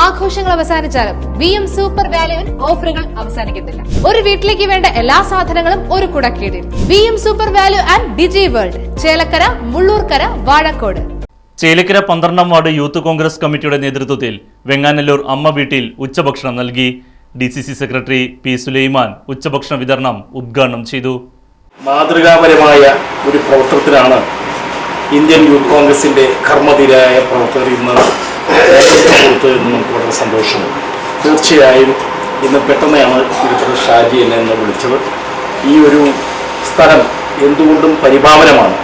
ആഘോഷങ്ങൾ അവസാനിച്ചാലും V M super വാല്യുവിൽ ഓഫറുകൾ അവസാനിക്കുന്നില്ല ഒരു വീട്ടിലേക്ക് വേണ്ട എല്ലാ സാധനങ്ങളും ഒരു കുടക്കീടിൽ. V M super value and digi world Chelakkara Mullurkara Vazhakode. Chelakkara പന്ത്രണ്ടാം വാർഡ് യൂത്ത് കോൺഗ്രസ് കമ്മിറ്റിയുടെ നേതൃത്വത്തിൽ വെങ്ങാനല്ലൂർ അമ്മ വീട്ടിൽ ഉച്ചഭക്ഷണം നൽകി. D C C secretary P Sulaiman ഉച്ചഭക്ഷണ വിതരണം ഉദ്ഘാടനം ചെയ്തു. മാതൃകാപരമായ ഒരു പ്രവർത്തനത്തിലാണ് ഇന്ത്യൻ യൂത്ത് കോൺഗ്രസിന്റെ കർമ്മധീരായ പ്രവർത്തകർ ഇന്ന് എന്ന് നമുക്ക് വളരെ സന്തോഷമുണ്ട് തീർച്ചയായും ഇന്ന് പെട്ടെന്നാണ് ഇവിടുത്തെ ഷാജി എന്നെ എന്ന് വിളിച്ചത്. ഈ ഒരു സ്ഥലം എന്തുകൊണ്ടും പരിപാവനമാണ്.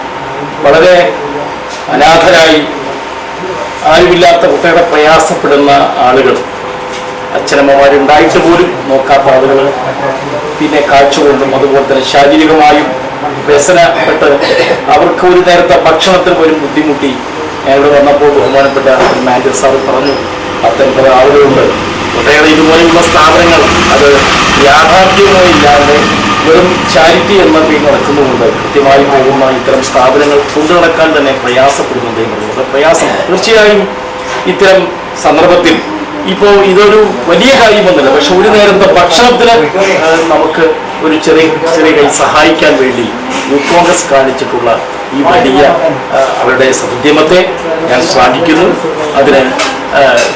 വളരെ അനാഥരായി ആരുമില്ലാത്ത കുട്ടികളെ പ്രയാസപ്പെടുന്ന ആളുകൾ അച്ഛനമ്മമാരുണ്ടായിട്ട് പോലും നോക്കാത്ത ആളുകൾ പിന്നെ കാഴ്ച കൊണ്ടും അതുപോലെ തന്നെ ശാരീരികമായും വ്യസനപ്പെട്ട് അവർക്ക് ഒരു നേരത്തെ ഭക്ഷണത്തിന് പോലും ബുദ്ധിമുട്ടി ഞാൻ വന്നപ്പോൾ ബഹുമാനപ്പെട്ട മാനേജർ സാറ് പറഞ്ഞു പത്തൊൻപത് ആളുകളുണ്ട്. ഒട്ടേറെ ഇതുപോലെയുള്ള സ്ഥാപനങ്ങൾ അത് യാഥാർത്ഥ്യമോ ഇല്ലാതെ വെറും ചാരിറ്റി എന്ന പേര് നടക്കുന്നുമുണ്ട്. കൃത്യമായി പോകുന്ന ഇത്തരം സ്ഥാപനങ്ങൾ കൊണ്ടു നടക്കാൻ തന്നെ പ്രയാസപ്പെടുന്നുണ്ട് എന്നുള്ളത് പ്രയാസം. തീർച്ചയായും ഇത്തരം സന്ദർഭത്തിൽ ഇപ്പോൾ ഇതൊരു വലിയ കാര്യമൊന്നുമില്ല. പക്ഷെ ഒരു നേരത്തെ ഭക്ഷണത്തിന് നമുക്ക് ഒരു ചെറിയ ചെറിയ കൈ സഹായിക്കാൻ വേണ്ടി യൂത്ത് കോൺഗ്രസ് കാണിച്ചിട്ടുള്ള ഈ വലിയ അവരുടെ സദ്യമത്തെ ഞാൻ ശ്ലാഘിക്കുന്നു അതിന്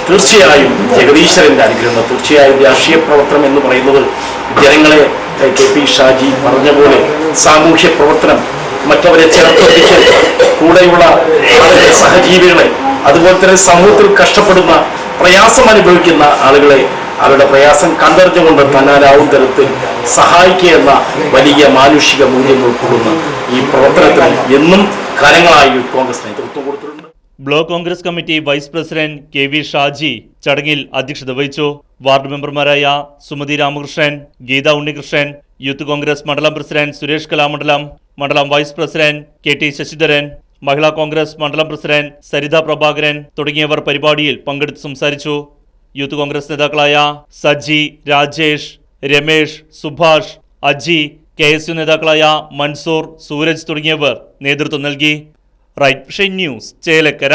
തീർച്ചയായും ജഗദീശ്വരന്റെ അനുഗ്രഹം തീർച്ചയായും രാഷ്ട്രീയ പ്രവർത്തനം എന്ന് പറയുന്നത് ജനങ്ങളെ കെ പി ഷാജി പറഞ്ഞ പോലെ സാമൂഹ്യ പ്രവർത്തനം മറ്റവരെ ചേർത്തൊട്ടിച്ച് കൂടെയുള്ള അവരുടെ സഹജീവികളെ അതുപോലെ തന്നെ സമൂഹത്തിൽ കഷ്ടപ്പെടുന്ന പ്രയാസം അനുഭവിക്കുന്ന ആളുകളെ അവരുടെ പ്രയാസം കണ്ടറിഞ്ഞുകൊണ്ട് തന്നാലാവും തരത്തിൽ സഹായിക്കുക എന്ന വലിയ മാനുഷിക മൂല്യം ഉൾക്കൊള്ളുന്ന ഈ പ്രവർത്തനത്തിന് എന്നും കാലങ്ങളായി കോൺഗ്രസ് നേതൃത്വം കൊടുത്തിട്ടുണ്ട് block Congress committee vice president K V Shaji ചടങ്ങിൽ അധ്യക്ഷത വഹിച്ചു. വാർഡ് മെമ്പർമാരായ സുമതി രാമകൃഷ്ണൻ ഗീത ഉണ്ണികൃഷ്ണൻ യൂത്ത് കോൺഗ്രസ് മണ്ഡലം പ്രസിഡന്റ് സുരേഷ് കലാമണ്ഡലം മണ്ഡലം vice president K T Sasidharan Mahila Congress മണ്ഡലം പ്രസിഡന്റ് സരിത പ്രഭാകരൻ തുടങ്ങിയവർ പരിപാടിയിൽ പങ്കെടുത്ത് സംസാരിച്ചു. യൂത്ത് കോൺഗ്രസ് നേതാക്കളായ Saji Rajesh Ramesh Subhash Aji K S U നേതാക്കളായ മൻസൂർ സൂരജ് തുടങ്ങിയവർ നേതൃത്വം നൽകി. Right news Chelakkara.